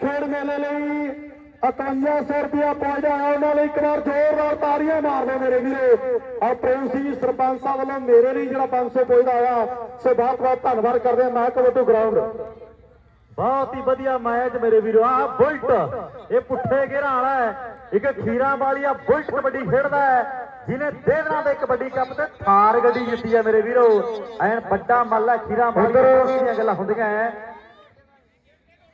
ਖੇਡ ਮੇਲੇ ਲਈ 5100 ਰੁਪਇਆ ਪਹੁੰਚਦਾ ਹੈ ਉਹਨਾਂ ਲਈ। ਇੱਕ ਵਾਰ ਜ਼ੋਰਦਾਰ ਤਾੜੀਆਂ ਮਾਰ ਦਿਓ ਮੇਰੇ ਵੀਰੋ। ਆ ਪ੍ਰੇਮ ਸਿੰਘ ਸਰਪੰਚ ਸਾਹਿਬ ਵੱਲੋਂ ਮੇਰੇ ਲਈ ਜਿਹੜਾ 500 ਪਹੁੰਚਦਾ ਆਇਆ ਸੋ ਬਹੁਤ ਬਹੁਤ ਧੰਨਵਾਦ ਕਰਦੇ ਹਾਂ ਮੈਂ ਕਬੱਤੂ ਗਰਾਊਂਡ ਬਹੁਤ ਹੀ ਵਧੀਆ ਮੈਚ ਮੇਰੇ ਵੀਰੋ ਆ ਬੁਲਟ ਇਹ ਪੁੱਠੇ ਘੇਰਾ ਵਾਲਾ ਹੈ। ਇੱਕ ਖੀਰਾਂ ਵਾਲੀ ਆ ਬੁਲਟ ਕਬੱਡੀ ਖੇਡਦਾ ਹੈ ਜਿਹਨੇ ਦੇਵਨਾ ਦੇ ਕਬੱਡੀ ਕੱਪ ਤੇ ਥਾਰ ਗੱਡੀ ਜਿੱਤੀ ਹੈ ਮੇਰੇ ਵੀਰੋ। ਐਨ ਵੱਡਾ ਮੱਲ ਖੀਰਾਂ ਵਾਲੀ ਦੀਆਂ ਗੱਲਾਂ ਹੁੰਦੀਆਂ ਐ।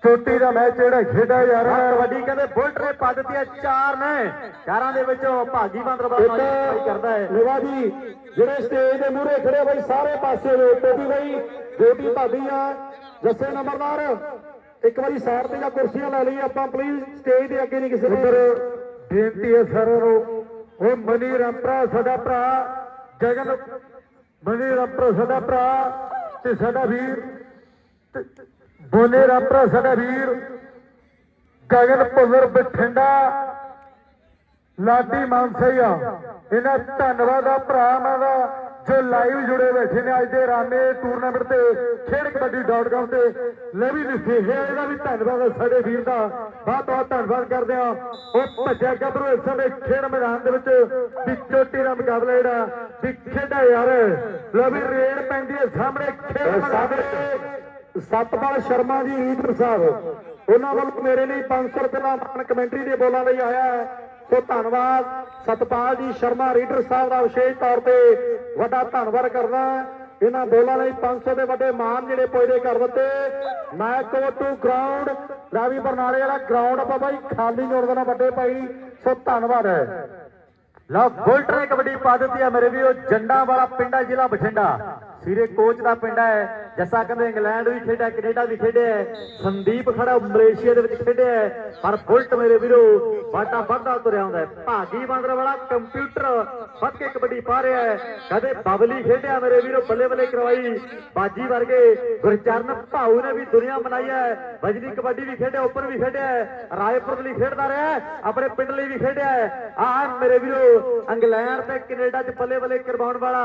ਚੋਟੀ ਦਾ ਮੈਚ ਜਿਹੜਾ ਖੇਡਿਆ ਜਾ ਆਹ ਕਬੱਡੀ ਕਹਿੰਦੇ ਬੁਲਟ ਨੇ ਪਾ ਦਿੱਤੀ ਹੈ ਚਾਰ ਨੇ। ਚਾਰਾਂ ਦੇ ਵਿੱਚੋਂ ਭਾਗੀ ਬੰਦਰ ਬਾਬਾ ਜੀ ਕਰਦਾ ਹੈ। ਲਿਵਾ ਜੀ ਜਿਹੜੇ ਸਟੇਜ ਦੇ ਮੂਹਰੇ ਖੜੇ ਬਈ ਸਾਰੇ ਪਾਸੇ ਵੇ ਟੋਪੀ ਬਈ ਜੋਟੀ ਭਾਬੀਆਂ ਜੱਸੇ ਨੰਬਰਦਾਰ। ਇੱਕ ਵਾਰੀ ਸਾਈਡ ਤੇ ਜਾਂ ਕੁਰਸੀਆਂ ਲੈ ਲਈ ਆਪਾਂ ਪਲੀਜ਼ ਸਟੇਜ ਦੇ ਅੱਗੇ ਨਹੀਂ ਕਿਸੇ ਨੇ। ਬੇਨਤੀ ਹੈ ਸਾਰਿਆਂ ਨੂੰ ਉਹ ਮਨੀ ਰੰਪਰਾ ਸਾਡਾ ਭਰਾ ਜਗਨ ਮਨੀ ਰੰਪਰਾ ਸਾਡਾ ਭਰਾ ਤੇ ਸਾਡਾ ਵੀਰ। ਤੇ ਬੋਨੇ ਸਾਡਾ ਵੀਰ, ਗਗਨ ਪੁੱਲਰ ਬਠਿੰਡਾ, ਲਾਡੀ ਮਾਨਸਈਆ। ਇਹਨਾਂ ਧੰਨਵਾਦ ਆ ਭਰਾਵਾਂ ਦਾ ਜੋ ਲਾਈਵ ਜੁੜੇ ਬੈਠੇ ਨੇ ਅੱਜ ਦੇ ਰਾਮੇ ਟੂਰਨਾਮੈਂਟ ਤੇ, ਖੇਡ ਕਬੱਡੀ.com ਤੇ। ਲੈ ਵੀ ਲਿਖਿਆ ਇਹਦਾ ਵੀ ਧੰਨਵਾਦ ਸਾਡੇ ਵੀਰ ਦਾ। ਬਹੁਤ ਬਹੁਤ ਧੰਨਵਾਦ ਕਰਦੇ ਆ। ਉਹ ਭੱਜਿਆ ਗੱਭਰੂ ਇਸ ਸਮੇਂ ਖੇਡ ਮੈਦਾਨ ਦੇ ਵਿੱਚ, ਵੀ ਚੋਟੀ ਦਾ ਮੁਕਾਬਲਾ ਜਿਹੜਾ, ਵੀ ਖੇਡਾ ਯਾਰ ਲੈ ਵੀ ਰੇਡ ਪੈਂਦੀ ਹੈ ਸਾਹਮਣੇ, ਖੇਡ ਮੈਦਾਨ ਦੇ ਸਤਪਾਲ ਸ਼ਰਮਾ ਜੀ ਰੀਡਰ ਸਾਹਿਬ। ਉਹਨਾਂ ਵੱਲੋਂ ਮੇਰੇ ਲਈ 500 ਰੁਪਏ ਦਾ ਮਾਨ ਕਮੈਂਟਰੀ ਦੇ ਬੋਲਾਂ ਲਈ ਆਇਆ ਹੈ। ਸੋ ਧੰਨਵਾਦ। ਸਤਪਾਲ ਜੀ, ਸ਼ਰਮਾ, ਰੀਡਰ ਸਾਹਿਬ ਦਾ ਵਿਸ਼ੇਸ਼ ਤੌਰ ਤੇ ਵੱਡਾ ਧੰਨਵਾਦ ਕਰਦਾ ਇਹਨਾਂ ਬੋਲਾਂ ਲਈ 500 ਦੇ ਵੱਡੇ ਮਾਨ ਜਿਹੜੇ ਪੁੱਜਦੇ ਕਰ ਦਿੱਤੇ ਮੈਂ ਕੋ ਟੂ ਗਰਾਊਂਡ ਰਾਵੀ ਬਰਨਾਲੇ ਵਾਲਾ ਗਰਾਊਂਡ ਆਪਾਂ ਬਾਈ, ਖਾਲੀ ਜੋੜ ਦੇਣਾ ਵੱਡੇ ਭਾਈ। ਸੋ ਧੰਨਵਾਦ ਹੈ। ਲਓ, ਬੁਲਟ ਨੇ ਕਬੱਡੀ ਪਾ ਦਿੱਤੀ ਹੈ ਮੇਰੇ ਵੀਰੋ। ਜੰਡਾ ਵਾਲਾ ਪਿੰਡਾ ਜ਼ਿਲ੍ਹਾ ਬਠਿੰਡਾ। ਸਿਰੇ ਕੋਚ ਦਾ ਪਿੰਡ ਹੈ, ਜੱਸਾ ਕਹਿੰਦੇ ਇੰਗਲੈਂਡ ਵੀ ਖੇਡਿਆ, ਕੈਨੇਡਾ ਵੀ ਖੇਡਿਆ ਹੈ। ਸੰਦੀਪ ਖੜਾ ਮਲੇਸ਼ੀਆ ਦੇ ਵਿੱਚ ਖੇਡਿਆ ਪਰ ਬੁਲਟ ਮੇਰੇ ਵੀਰੋ ਵਾਟਾ ਵੱਧਦਾ ਤੁਰਿਆ ਆਉਂਦਾ ਹੈ ਭਾਗੀ ਬਾਂਦਰ ਵਾਲਾ ਕੰਪਿਊਟਰ ਵੱਧ ਕੇ ਕਬੱਡੀ ਪਾ ਰਿਹਾ ਹੈ, ਕਦੇ ਬਬਲੀ ਖੇਡਿਆ ਮੇਰੇ ਵੀਰੋ, ਬੱਲੇ ਬੱਲੇ ਕਰਵਾਈ ਬਾਜੀ ਵਰਗੇ ਗੁਰਚਰਨ ਭਾਊ ਨੇ ਵੀ ਦੁਨੀਆ ਬਣਾਈ ਹੈ ਬਜਰੀ ਕਬੱਡੀ ਵੀ ਖੇਡਿਆ, ਉੱਪਰ ਵੀ ਖੇਡਿਆ ਰਾਏਪੁਰ ਲਈ ਖੇਡਦਾ ਰਿਹਾ ਆਪਣੇ ਪਿੰਡ ਲਈ ਵੀ ਖੇਡਿਆ ਆ ਮੇਰੇ ਵੀਰੋ, ਇੰਗਲੈਂਡ ਤੇ ਕੈਨੇਡਾ 'ਚ ਬੱਲੇ ਬੱਲੇ ਕਰਵਾਉਣ ਵਾਲਾ